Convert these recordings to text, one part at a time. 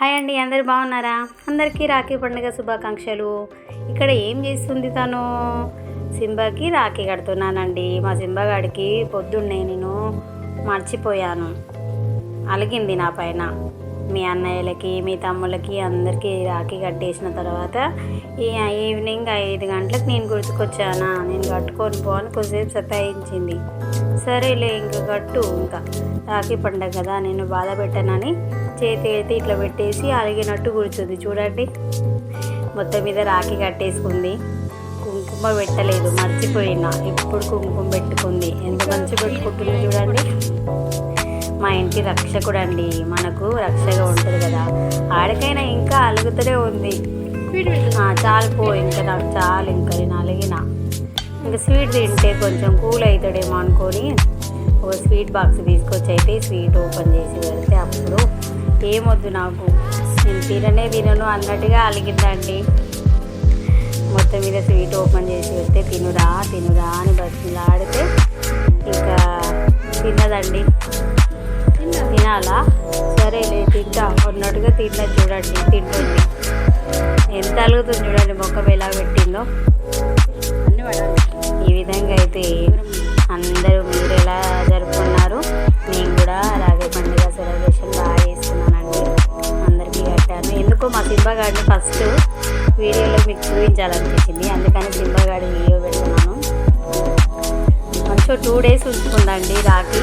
Hi అండి అందరు బాగున్నారా? అందరికీ రాఖీ పండుగ శుభాకాంక్షలు. ఇక్కడ ఏం చేస్తుంది తను? సింబాకి రాఖీ కడుతున్నానండి. మా సింబాగాడికి పొద్దున్నే నేను మర్చిపోయాను. అలిగింది నా పైన. మీ అన్నయ్యలకి మీ తమ్ముళ్ళకి అందరికీ రాఖీ కట్టేసిన తర్వాత ఈ ఈవినింగ్ ఐదు గంటలకు నేను గుర్తుకొచ్చానా? నేను కట్టుకొని పోను కొద్దిసేపు సతాయించింది. సరేలే ఇంకా కట్టు. ఇంకా రాఖీ పండగ కదా నేను బాధ పెట్టానని చేతి అయితే ఇట్లా పెట్టేసి అలిగినట్టు కూర్చుంది చూడండి. మొత్తం మీద రాఖీ కట్టేసుకుంది. కుంకుమ పెట్టలేదు మర్చిపోయినా. ఇప్పుడు కుంకుమ పెట్టుకుంది. ఎంత మంచి పెట్టుకుంటుంది చూడండి. మా ఇంటి రక్షకుడు అండి మనకు రక్షగా ఉంటుంది కదా. ఆడికైనా ఇంకా అలుగుతూనే ఉంది. చాలు పో ఇంకా నాకు చాలు ఇంకా నేను అలిగిన. ఇంకా స్వీట్ తింటే కొంచెం కూల్ అవుతాడేమో అనుకొని ఒక స్వీట్ బాక్స్ తీసుకొచ్చి అయితే స్వీట్ ఓపెన్ చేసి పెడితే అప్పుడు ఏమొద్దు నాకు. నేను తిననే తినను అన్నట్టుగా అలిగిందండి. మొత్తం మీద స్వీట్ ఓపెన్ చేసి పెడితే తినురా తినురా అని బతిలాడితే ఇంకా తిన్నదండి తినాలా? సరేలే తింటా. ఉన్నట్టుగా తిన్నా చూడండి తింటుంది. ఎంత అలుగుతుంది చూడండి మొక్క ఎలా పెట్టిందో. ఈ విధంగా అయితే అందరూ మీరు ఎలా మా సింబగాడిని ఫస్ట్ వీడియోలో మీకు చూపించాలనిపించింది. అందుకని సింబగాడి వీడియో పెడుతున్నాను. మంచిగా టూ డేస్ ఉంచుకుందండి రాఖీ.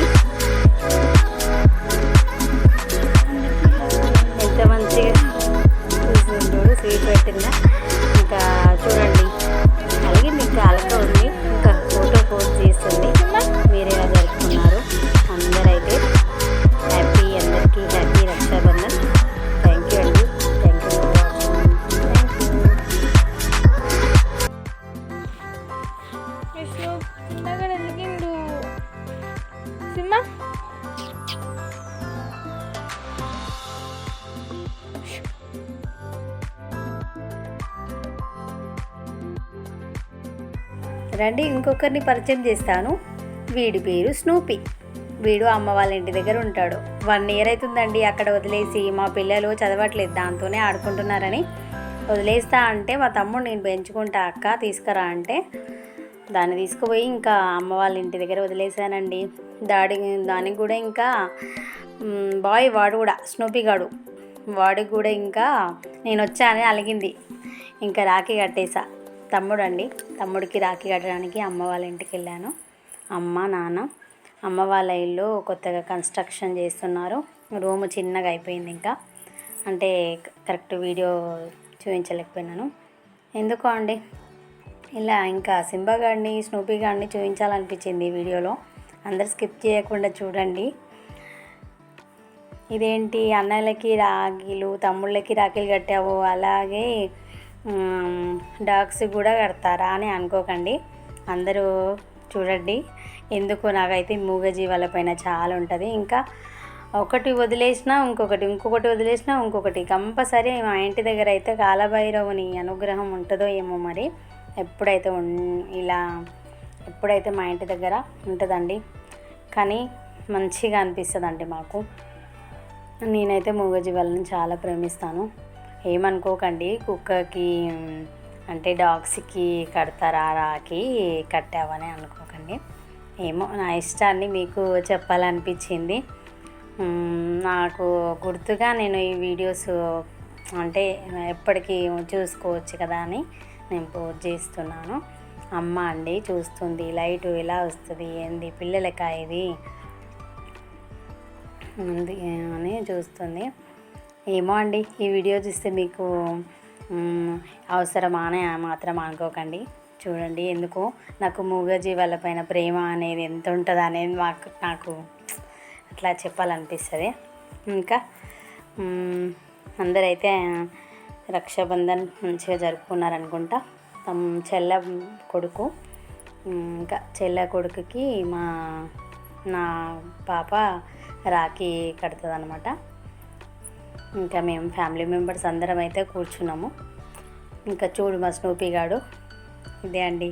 రండి ఇంకొకరిని పరిచయం చేస్తాను. వీడి పేరు స్నూపీ. వీడు అమ్మ వాళ్ళ ఇంటి దగ్గర ఉంటాడు. వన్ ఇయర్ అవుతుందండి అక్కడ వదిలేసి మా పిల్లలు చదవట్లేదు దాంతోనే ఆడుకుంటున్నారని. వదిలేస్తా అంటే మా తమ్ముడు నేను పెంచుకుంటా అక్క తీసుకురా అంటే. దాన్ని తీసుకుపోయి ఇంకా అమ్మ వాళ్ళ ఇంటి దగ్గర వదిలేశానండి. దాడి దానికి కూడా ఇంకా బాయ్ వాడు కూడా స్నూపీ గాడు. వాడికి కూడా ఇంకా నేను వచ్చానని అలిగింది. ఇంకా రాఖీ కట్టేసా. తమ్ముడు అండి తమ్ముడికి రాఖీ కట్టడానికి అమ్మ వాళ్ళ ఇంటికి వెళ్ళాను. అమ్మ నాన్న అమ్మ వాళ్ళ ఇల్లు కొత్తగా కన్స్ట్రక్షన్ చేస్తున్నారు. రూమ్ చిన్నగా అయిపోయింది ఇంకా. అంటే కరెక్ట్ వీడియో చూపించలేకపోయినాను. ఎందుకో అండి? ఇలా ఇంకా సింబా గాడిని స్నూపీ గాడిని చూపించాలనిపించింది ఈ వీడియోలో. అందరు స్కిప్ చేయకుండా చూడండి. ఇదేంటి అన్నలకి రాఖీలు తమ్ముళ్ళకి రాఖీలు కట్టావు? అలాగే డాగ్స్ కూడా కడతారా అని అనుకోకండి. అందరూ చూడండి. ఎందుకు నాకైతే మూగజీవాల పైన చాలా ఉంటుంది. ఇంకా ఒకటి వదిలేసినా ఇంకొకటి ఇంకొకటి వదిలేసినా ఇంకొకటి. కంపల్సరీ మా ఇంటి దగ్గర అయితే కాలభైరవుని అనుగ్రహం ఉంటుందో ఏమో మరి. ఎప్పుడైతే ఇలా ఎప్పుడైతే మా ఇంటి దగ్గర ఉంటుందండి. కానీ మంచిగా అనిపిస్తుందండి మాకు. నేనైతే మూగజీవాలను చాలా ప్రేమిస్తాను. ఏమనుకోకండి. కుక్కకి అంటే డాగ్స్కి కడతారా రాకి కట్టావని అనుకోకండి. ఏమో నా ఇష్టాన్ని మీకు చెప్పాలనిపించింది. నాకు గుర్తుగా నేను ఈ వీడియోస్ అంటే ఎప్పటికీ చూసుకోవచ్చు కదా అని నేను పోస్ట్ చేస్తున్నాను. అమ్మ అండి చూస్తుంది లైట్ ఎలా వస్తుంది ఏంది పిల్లలకా ఇది ఉంది అని చూస్తుంది. ఏమో అండి ఈ వీడియో చూస్తే మీకు మ్, అవసరమా అని మాత్రం అనుకోకండి. చూడండి ఎందుకు? నాకు మూగజీవాల పైన ప్రేమ అనేది ఎంత ఉంటుంది అనేది మాకు నాకు అట్లా చెప్పాలనిపిస్తుంది. ఇంకా అందరైతే రక్షాబంధన్ మంచిగా జరుపుకున్నారనుకుంటా. తమ చెల్ల కొడుకు ఇంకా చెల్ల కొడుకుకి మా నా పాప రాఖీ కడుతుంది అనమాట ఇంకా మేము ఫ్యామిలీ మెంబర్స్ అందరం అయితే కూర్చున్నాము. ఇంకా చూడు మా స్నూపీ గాడు. ఇదే అండి.